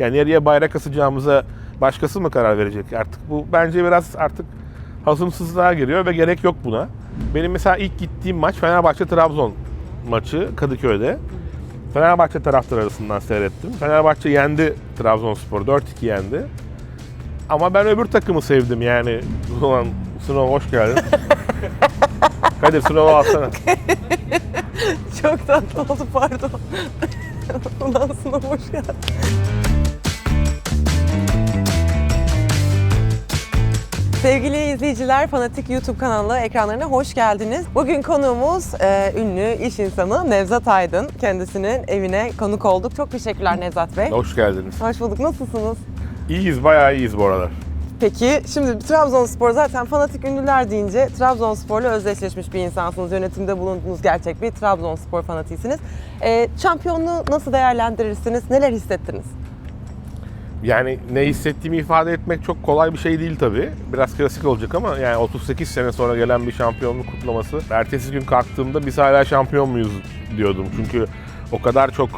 Yani nereye bayrak asacağımıza başkası mı karar verecek artık? Bu bence biraz artık hazımsızlığa giriyor ve gerek yok buna. Benim mesela ilk gittiğim maç Fenerbahçe-Trabzon maçı Kadıköy'de. Fenerbahçe taraftarı arasından seyrettim. Fenerbahçe yendi Trabzonspor 4-2 yendi. Ama ben öbür takımı sevdim yani. Ulan Sınav hoş geldin. Kadir sınavı alsana. Çok tatlı oldu pardon. Ulan sınav hoş geldin. Sevgili izleyiciler, Fanatik YouTube kanalı ekranlarına hoş geldiniz. Bugün konuğumuz e, ünlü iş insanı Nevzat Aydın. Kendisinin evine konuk olduk. Çok teşekkürler Nevzat Bey. Hoş geldiniz. Hoş bulduk. Nasılsınız? İyiyiz, bayağı iyiyiz bu aralar. Peki şimdi Trabzonspor zaten fanatik ünlüler deyince Trabzonspor'la özdeşleşmiş bir insansınız. Yönetimde bulunduğunuz gerçek bir Trabzonspor fanatiğisiniz. E, şampiyonluğu nasıl değerlendirirsiniz? Neler hissettiniz? Yani ne hissettiğimi ifade etmek çok kolay bir şey değil tabii. Biraz klasik olacak ama yani 38 sene sonra gelen bir şampiyonluk kutlaması. Ertesi gün kalktığımda biz hala şampiyon muyuz diyordum. Çünkü o kadar çok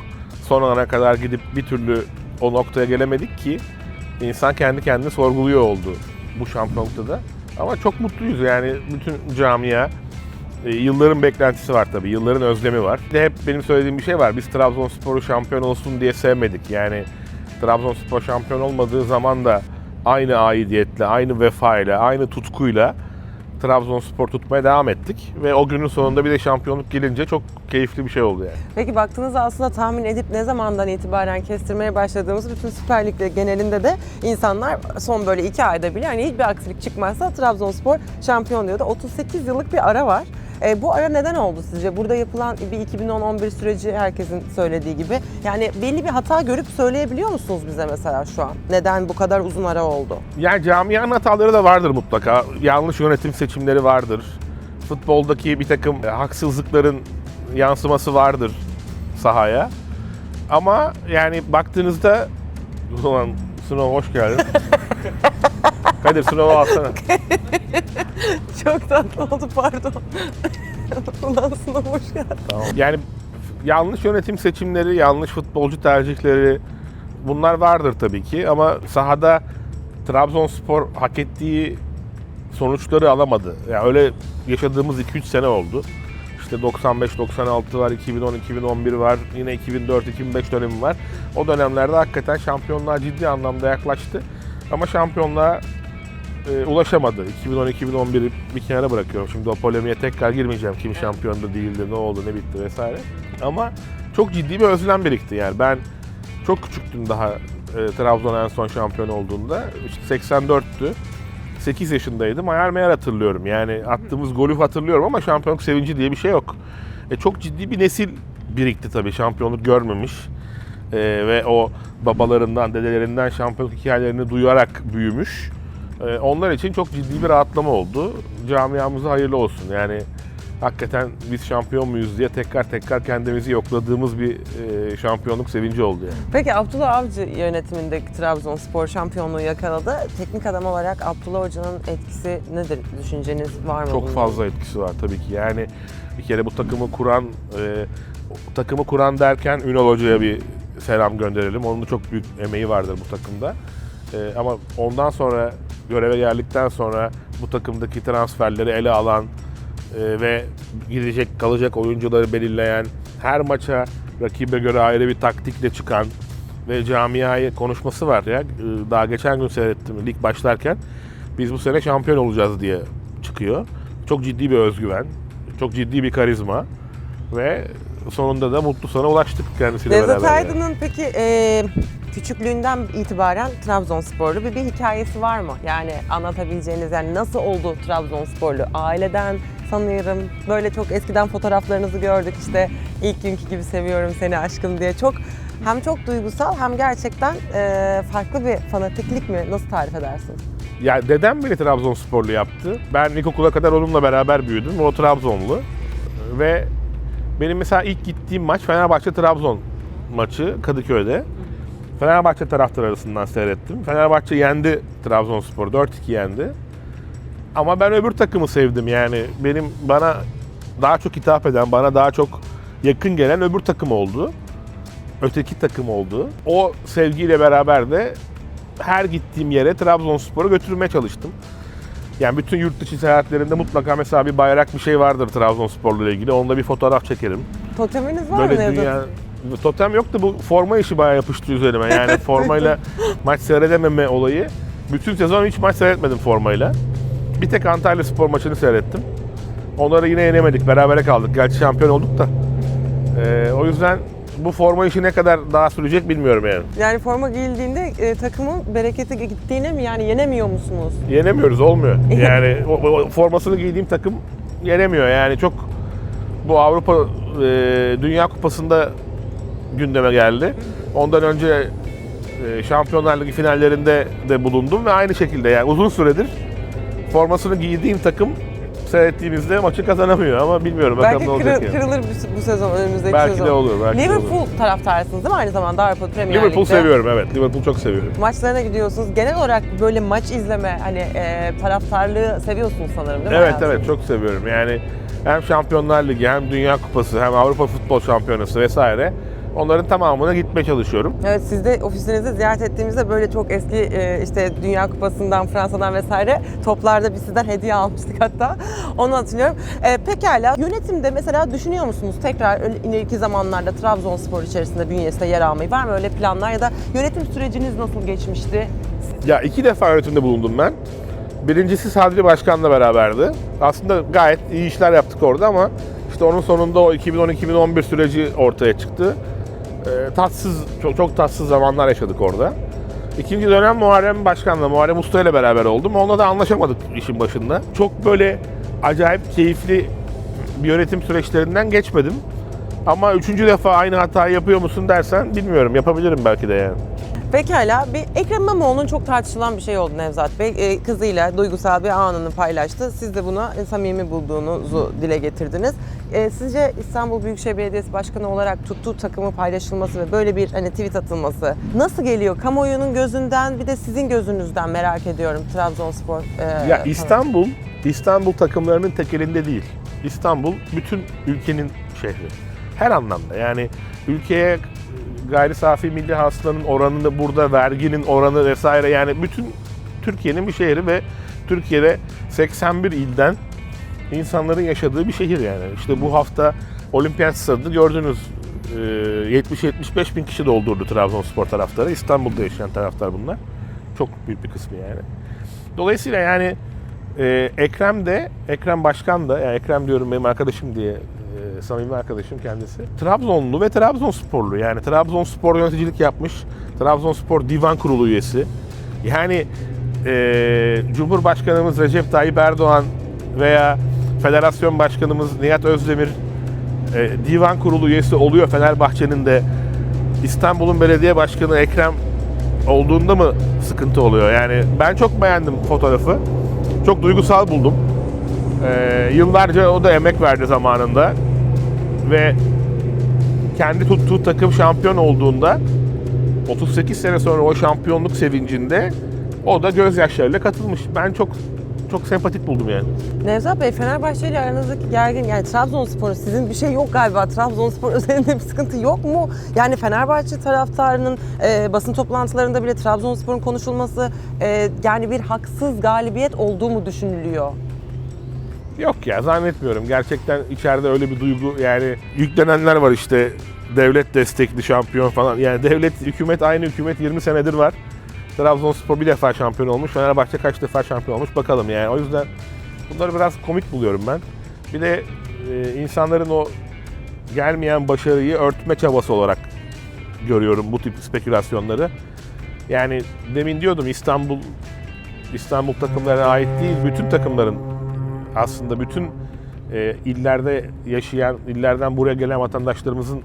son ana kadar gidip bir türlü o noktaya gelemedik ki insan kendi kendini sorguluyor oldu bu şampiyonlukta da. Ama çok mutluyuz yani bütün camia. E, Yılların beklentisi var tabii, yılların özlemi var. Bir de hep benim söylediğim bir şey var. Biz Trabzonspor'u şampiyon olsun diye sevmedik. Yani Trabzonspor şampiyon olmadığı zaman da aynı aidiyetle, aynı vefayla, aynı tutkuyla Trabzonspor tutmaya devam ettik. Ve o günün sonunda bir de şampiyonluk gelince çok keyifli bir şey oldu yani. Peki baktığınızda aslında tahmin edip ne zamandan itibaren kestirmeye başladığımız bütün Süper Lig'de genelinde de insanlar son böyle iki ayda bile hani hiçbir aksilik çıkmazsa Trabzonspor şampiyon diyordu. 38 yıllık bir ara var. E, bu ara neden oldu sizce? Burada yapılan bir 2010-11 süreci herkesin söylediği gibi. Yani belli bir hata görüp söyleyebiliyor musunuz bize mesela şu an? Neden bu kadar uzun ara oldu? Yani camianın hataları da vardır mutlaka. Yanlış yönetim seçimleri vardır. Futboldaki bir takım e, haksızlıkların yansıması vardır sahaya. Ama yani baktığınızda ulan Sınav hoş geldin. Kadir sınavı alsana. Çok tatlı oldu pardon. Ulan sınav hoş geldin. Tamam. Yani yanlış yönetim seçimleri, yanlış futbolcu tercihleri bunlar vardır tabii ki ama sahada Trabzonspor hak ettiği sonuçları alamadı. Yani öyle yaşadığımız 2-3 sene oldu. İşte 95-96 var, 2010-2011 var, yine 2004-2005 dönemi var. O dönemlerde hakikaten şampiyonluğa ciddi anlamda yaklaştı. Ama şampiyonluğa e, ulaşamadı. 2010-2011'i bir kenara bırakıyorum. Şimdi o polemiğe tekrar girmeyeceğim. Kim şampiyonda değildi, ne oldu, ne bitti vesaire. Ama çok ciddi bir özlem birikti. Yani ben çok küçüktüm daha e, Trabzon en son şampiyon olduğunda. İşte 84'tü. 8 yaşındaydım. Hayal meyal hatırlıyorum. Yani attığımız golü hatırlıyorum ama şampiyonluk sevinci diye bir şey yok. E, çok ciddi bir nesil birikti tabii şampiyonluk görmemiş. E, ve o babalarından, dedelerinden şampiyonluk hikayelerini duyarak büyümüş. E, onlar için çok ciddi bir rahatlama oldu. Camiamıza hayırlı olsun. Yani hakikaten biz şampiyon muyuz diye tekrar tekrar kendimizi yokladığımız bir e, şampiyonluk sevinci oldu yani. Peki Abdullah Avcı yönetimindeki Trabzonspor şampiyonluğu yakaladı. Teknik adam olarak Abdullah Hoca'nın etkisi nedir? Düşünceniz var mı? Çok bunun? fazla etkisi var tabii ki. Yani bir kere bu takımı kuran, e, takımı kuran derken Ünal Hoca'ya bir selam gönderelim. Onun da çok büyük emeği vardır bu takımda. E, ama ondan sonra göreve geldikten sonra bu takımdaki transferleri ele alan e, ve gidecek kalacak oyuncuları belirleyen, her maça rakibe göre ayrı bir taktikle çıkan ve camiayı konuşması var ya. E, Daha geçen gün seyrettim lig başlarken. Biz bu sene şampiyon olacağız diye çıkıyor. Çok ciddi bir özgüven, çok ciddi bir karizma ve sonunda da mutlu sona ulaştık kendisiyle Nevzat beraber. yani. Aydın'ın peki e, küçüklüğünden itibaren Trabzonsporlu bir, bir hikayesi var mı? Yani anlatabileceğiniz yani nasıl oldu Trabzonsporlu? Aileden sanıyorum böyle çok eskiden fotoğraflarınızı gördük işte ilk günkü gibi seviyorum seni aşkım diye çok hem çok duygusal hem gerçekten e, farklı bir fanatiklik mi? Nasıl tarif edersiniz? Ya dedem beni Trabzonsporlu yaptı. Ben ilkokula kadar onunla beraber büyüdüm. O Trabzonlu. Ve benim mesela ilk gittiğim maç Fenerbahçe-Trabzon maçı Kadıköy'de. Fenerbahçe taraftarı arasından seyrettim. Fenerbahçe yendi Trabzonspor. 4-2 yendi. Ama ben öbür takımı sevdim yani. Benim bana daha çok hitap eden, bana daha çok yakın gelen öbür takım oldu. öteki takım oldu. O sevgiyle beraber de her gittiğim yere Trabzonspor'u götürmeye çalıştım. Yani bütün yurt dışı seyahatlerinde mutlaka mesela bir bayrak bir şey vardır Trabzonspor'la ilgili. Onda bir fotoğraf çekerim. Toteminiz var mı Böyle Nevzat? dünya totem yoktu bu forma işi bayağı yapıştı üzerime. Yani formayla maç seyredememe olayı. Bütün sezon hiç maç seyretmedim formayla. Bir tek Antalya Spor maçını seyrettim. Onları yine yenemedik. Berabere kaldık. Gerçi şampiyon olduk da. Ee, o yüzden bu forma işi ne kadar daha sürecek bilmiyorum yani. Yani forma giyildiğinde e, takımın bereketi gittiğine mi yani yenemiyor musunuz? Yenemiyoruz olmuyor. Yani o, o formasını giydiğim takım yenemiyor. Yani çok bu Avrupa e, Dünya Kupası'nda gündeme geldi. Ondan önce e, Şampiyonlar Ligi finallerinde de bulundum ve aynı şekilde yani uzun süredir formasını giydiğim takım seyrettiğimizde maçı kazanamıyor ama bilmiyorum bakalım Belki ne olacak yani. kırılır bu, bu sezon, önümüzdeki Belki sezon. de olur, belki Liverpool taraftarısınız değil mi aynı zamanda Avrupa Premier Liverpool Lig'de? seviyorum evet. Liverpool çok seviyorum. Maçlarına gidiyorsunuz. Genel olarak böyle maç izleme, hani e, taraftarlığı seviyorsunuz sanırım değil mi? Evet hayatınızda? evet çok seviyorum. Yani hem Şampiyonlar Ligi hem Dünya Kupası hem Avrupa Futbol Şampiyonası vesaire onların tamamına gitmeye çalışıyorum. Evet siz de ofisinizi ziyaret ettiğimizde böyle çok eski e, işte Dünya Kupası'ndan, Fransa'dan vesaire toplarda biz sizden hediye almıştık hatta. Onu hatırlıyorum. E, pekala yönetimde mesela düşünüyor musunuz tekrar ileriki zamanlarda Trabzonspor içerisinde bünyesinde yer almayı? Var mı öyle planlar ya da yönetim süreciniz nasıl geçmişti? Ya iki defa yönetimde bulundum ben. Birincisi Sadri Başkan'la beraberdi. Aslında gayet iyi işler yaptık orada ama işte onun sonunda o 2010-2011 süreci ortaya çıktı. Ee, tatsız, çok, çok tatsız zamanlar yaşadık orada. İkinci dönem Muharrem Başkan'la, Muharrem Usta ile beraber oldum. Onunla da anlaşamadık işin başında. Çok böyle acayip keyifli bir yönetim süreçlerinden geçmedim. Ama üçüncü defa aynı hatayı yapıyor musun dersen bilmiyorum. Yapabilirim belki de yani. Pekala bir Ekrem İmamoğlu'nun çok tartışılan bir şey oldu Nevzat Bey. E, kızıyla duygusal bir anını paylaştı. Siz de buna samimi bulduğunuzu dile getirdiniz. E, sizce İstanbul Büyükşehir Belediyesi Başkanı olarak tuttuğu takımı paylaşılması ve böyle bir hani tweet atılması nasıl geliyor? Kamuoyunun gözünden bir de sizin gözünüzden merak ediyorum Trabzonspor. e, Ya İstanbul, İstanbul takımlarının tek elinde değil. İstanbul bütün ülkenin şehri. Her anlamda yani ülkeye gayri safi milli hasılanın oranını burada verginin oranı vesaire yani bütün Türkiye'nin bir şehri ve Türkiye'de 81 ilden insanların yaşadığı bir şehir yani. İşte bu hafta Olimpiyat Stadı'nı gördünüz. Ee, 70-75 bin kişi doldurdu Trabzonspor taraftarı. İstanbul'da yaşayan taraftar bunlar. Çok büyük bir kısmı yani. Dolayısıyla yani e, Ekrem de, Ekrem Başkan da, yani Ekrem diyorum benim arkadaşım diye, samimi arkadaşım kendisi. Trabzonlu ve Trabzonsporlu. Yani Trabzonspor yöneticilik yapmış, Trabzonspor Divan Kurulu üyesi. Yani e, Cumhurbaşkanımız Recep Tayyip Erdoğan veya Federasyon Başkanımız Nihat Özdemir e, Divan Kurulu üyesi oluyor Fenerbahçe'nin de İstanbul'un belediye başkanı Ekrem olduğunda mı sıkıntı oluyor? Yani ben çok beğendim fotoğrafı. Çok duygusal buldum. Ee, yıllarca o da emek verdi zamanında. Ve kendi tuttuğu takım şampiyon olduğunda 38 sene sonra o şampiyonluk sevincinde o da gözyaşlarıyla katılmış. Ben çok çok sempatik buldum yani. Nevzat Bey Fenerbahçe ile aranızdaki gergin yani Trabzonspor'un sizin bir şey yok galiba Trabzonspor üzerinde bir sıkıntı yok mu? Yani Fenerbahçe taraftarının e, basın toplantılarında bile Trabzonspor'un konuşulması e, yani bir haksız galibiyet olduğu mu düşünülüyor? Yok ya zannetmiyorum. Gerçekten içeride öyle bir duygu yani yüklenenler var işte devlet destekli şampiyon falan. Yani devlet, hükümet aynı hükümet 20 senedir var. Trabzonspor bir defa şampiyon olmuş. Fenerbahçe kaç defa şampiyon olmuş bakalım yani. O yüzden bunları biraz komik buluyorum ben. Bir de e, insanların o gelmeyen başarıyı örtme çabası olarak görüyorum bu tip spekülasyonları. Yani demin diyordum İstanbul İstanbul takımlarına ait değil, bütün takımların aslında bütün e, illerde yaşayan, illerden buraya gelen vatandaşlarımızın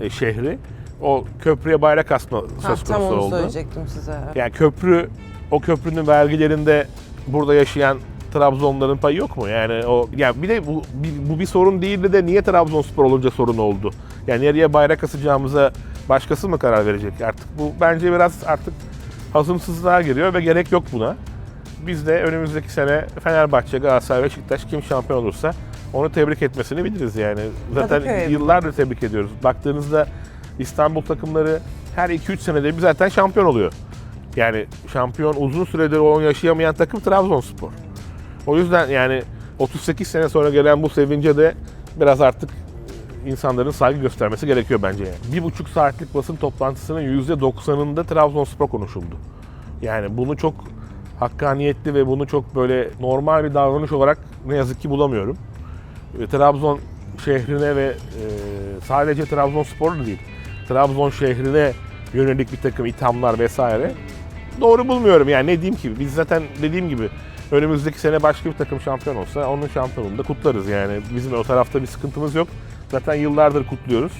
e, şehri. O köprüye bayrak asma söz tam konusu onu oldu. söyleyecektim size. Yani köprü, o köprünün vergilerinde burada yaşayan Trabzonların payı yok mu? Yani o ya bir de bu bir, bu bir sorun değildi de niye Trabzonspor olunca sorun oldu? Yani nereye bayrak asacağımıza başkası mı karar verecek artık? Bu bence biraz artık hazımsızlığa giriyor ve gerek yok buna. Biz de önümüzdeki sene Fenerbahçe, Galatasaray Beşiktaş kim şampiyon olursa onu tebrik etmesini biliriz yani. Zaten Kadıköy. yıllardır tebrik ediyoruz. Baktığınızda İstanbul takımları her 2-3 senede bir zaten şampiyon oluyor. Yani şampiyon uzun süredir onu yaşayamayan takım Trabzonspor. O yüzden yani 38 sene sonra gelen bu sevince de biraz artık insanların saygı göstermesi gerekiyor bence yani. Bir buçuk saatlik basın toplantısının %90'ında Trabzonspor konuşuldu. Yani bunu çok hakkaniyetli ve bunu çok böyle normal bir davranış olarak ne yazık ki bulamıyorum. E, Trabzon şehrine ve e, sadece Trabzonspor da değil, Trabzon şehrine yönelik bir takım ithamlar vesaire doğru bulmuyorum. Yani ne diyeyim ki biz zaten dediğim gibi önümüzdeki sene başka bir takım şampiyon olsa onun şampiyonluğunu da kutlarız. Yani bizim o tarafta bir sıkıntımız yok. Zaten yıllardır kutluyoruz.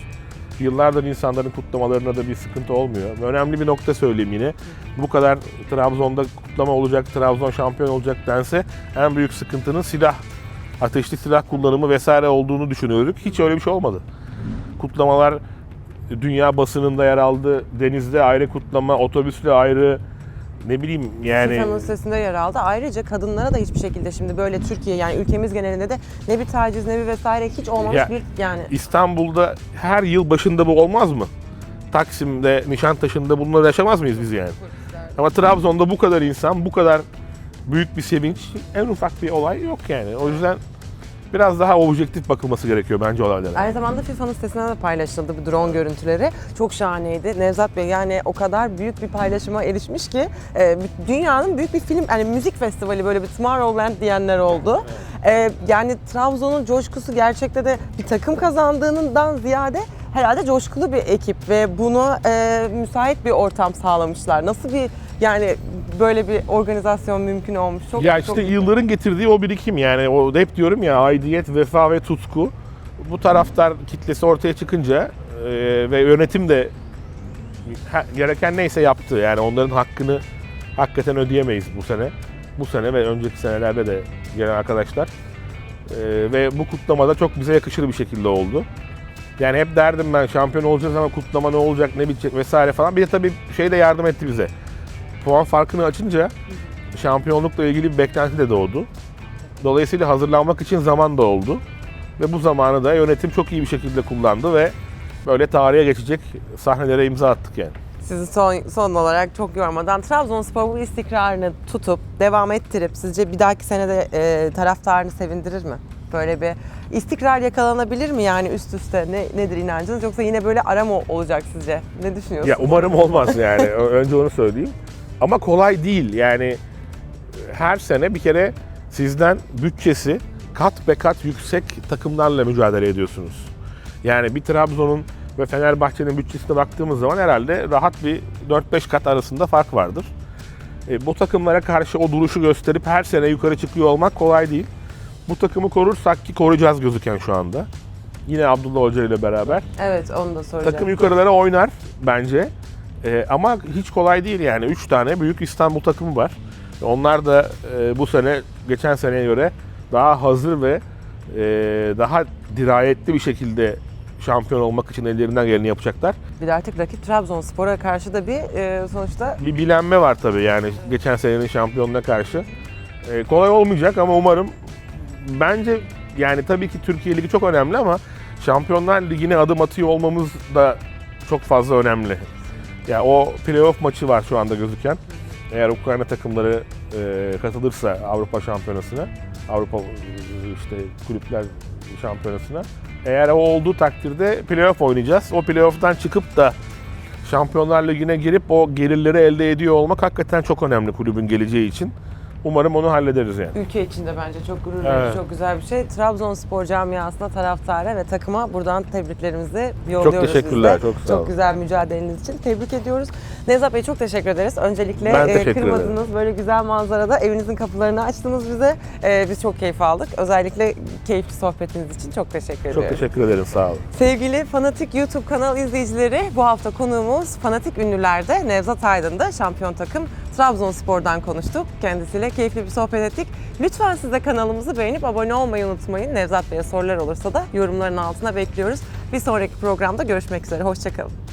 Yıllardır insanların kutlamalarına da bir sıkıntı olmuyor. Önemli bir nokta söyleyeyim yine. Bu kadar Trabzon'da kutlama olacak, Trabzon şampiyon olacak dense en büyük sıkıntının silah, ateşli silah kullanımı vesaire olduğunu düşünüyorduk. Hiç öyle bir şey olmadı. Kutlamalar dünya basınında yer aldı. Denizde ayrı kutlama, otobüsle ayrı ne bileyim yani FIFA'nın sitesinde yer aldı. Ayrıca kadınlara da hiçbir şekilde şimdi böyle Türkiye yani ülkemiz genelinde de ne bir taciz ne bir vesaire hiç olmamış Ya- bir yani İstanbul'da her yıl başında bu olmaz mı? Taksim'de, Nişantaşı'nda bunları yaşamaz mıyız biz yani? Ama Trabzon'da bu kadar insan, bu kadar büyük bir sevinç, en ufak bir olay yok yani. O yüzden biraz daha objektif bakılması gerekiyor bence olaylara. Aynı zamanda FIFA'nın sitesinden de paylaşıldı bu drone görüntüleri. Çok şahaneydi. Nevzat Bey yani o kadar büyük bir paylaşıma erişmiş ki e, dünyanın büyük bir film, yani müzik festivali böyle bir Tomorrowland diyenler oldu. E, yani Trabzon'un coşkusu gerçekte de bir takım kazandığından ziyade herhalde coşkulu bir ekip ve buna e, müsait bir ortam sağlamışlar. Nasıl bir yani böyle bir organizasyon mümkün olmuş? Çok, ya çok işte yılların getirdiği o birikim yani o hep diyorum ya aidiyet, vefa ve tutku. Bu taraftar kitlesi ortaya çıkınca e, ve yönetim de ha- gereken neyse yaptı. Yani onların hakkını hakikaten ödeyemeyiz bu sene. Bu sene ve önceki senelerde de gelen arkadaşlar. E, ve bu kutlamada çok bize yakışır bir şekilde oldu. Yani hep derdim ben şampiyon olacağız ama kutlama ne olacak, ne bitecek vesaire falan. Bir de tabii şey de yardım etti bize. Puan farkını açınca şampiyonlukla ilgili bir beklenti de doğdu. Dolayısıyla hazırlanmak için zaman da oldu. Ve bu zamanı da yönetim çok iyi bir şekilde kullandı ve böyle tarihe geçecek sahnelere imza attık yani. Sizi son, son olarak çok yormadan Trabzonspor bu istikrarını tutup devam ettirip sizce bir dahaki senede e, taraftarını sevindirir mi? Böyle bir istikrar yakalanabilir mi yani üst üste ne, nedir inancınız yoksa yine böyle ara mı olacak sizce? Ne düşünüyorsunuz? Ya umarım olmaz yani. Önce onu söyleyeyim. Ama kolay değil. Yani her sene bir kere sizden bütçesi kat be kat yüksek takımlarla mücadele ediyorsunuz. Yani bir Trabzon'un ve Fenerbahçe'nin bütçesine baktığımız zaman herhalde rahat bir 4-5 kat arasında fark vardır. E, bu takımlara karşı o duruşu gösterip her sene yukarı çıkıyor olmak kolay değil. Bu takımı korursak ki koruyacağız gözüken şu anda. Yine Abdullah Hoca ile beraber. Evet onu da soracağım. Takım yukarılara oynar bence. Ee, ama hiç kolay değil yani. 3 tane büyük İstanbul takımı var. Onlar da e, bu sene geçen seneye göre daha hazır ve e, daha dirayetli bir şekilde şampiyon olmak için ellerinden geleni yapacaklar. Bir de artık rakip Trabzonspor'a karşı da bir e, sonuçta Bir bilenme var tabii yani geçen senenin şampiyonuna karşı. Ee, kolay olmayacak ama umarım bence yani tabii ki Türkiye Ligi çok önemli ama Şampiyonlar Ligi'ne adım atıyor olmamız da çok fazla önemli. Ya o playoff maçı var şu anda gözüken. Eğer Ukrayna takımları e, katılırsa Avrupa Şampiyonası'na, Avrupa işte kulüpler şampiyonasına. Eğer o olduğu takdirde playoff oynayacağız. O playoff'tan çıkıp da Şampiyonlar Ligi'ne girip o gelirleri elde ediyor olmak hakikaten çok önemli kulübün geleceği için. Umarım onu hallederiz yani. ülke içinde bence çok gurur verici, Evet. çok güzel bir şey. Trabzonspor camiasına, taraftara ve takıma buradan tebriklerimizi yolluyoruz teşekkürler, biz de. çok sağ olun. güzel mücadeleniz için tebrik ediyoruz. Nevzat Bey çok teşekkür ederiz. Öncelikle Ben e, teşekkür kırmadınız böyle güzel manzarada evinizin kapılarını açtınız bize. E, biz çok keyif aldık. Özellikle keyifli sohbetiniz için çok teşekkür Çok ediyorum. teşekkür ederim sağ olun. Sevgili Fanatik YouTube kanal izleyicileri bu hafta konuğumuz Fanatik Ünlüler'de Nevzat Aydın'da şampiyon takım Trabzonspor'dan konuştuk. Kendisiyle keyifli bir sohbet ettik. Lütfen siz de kanalımızı beğenip abone olmayı unutmayın. Nevzat Bey'e sorular olursa da yorumların altına bekliyoruz. Bir sonraki programda görüşmek üzere. Hoşçakalın.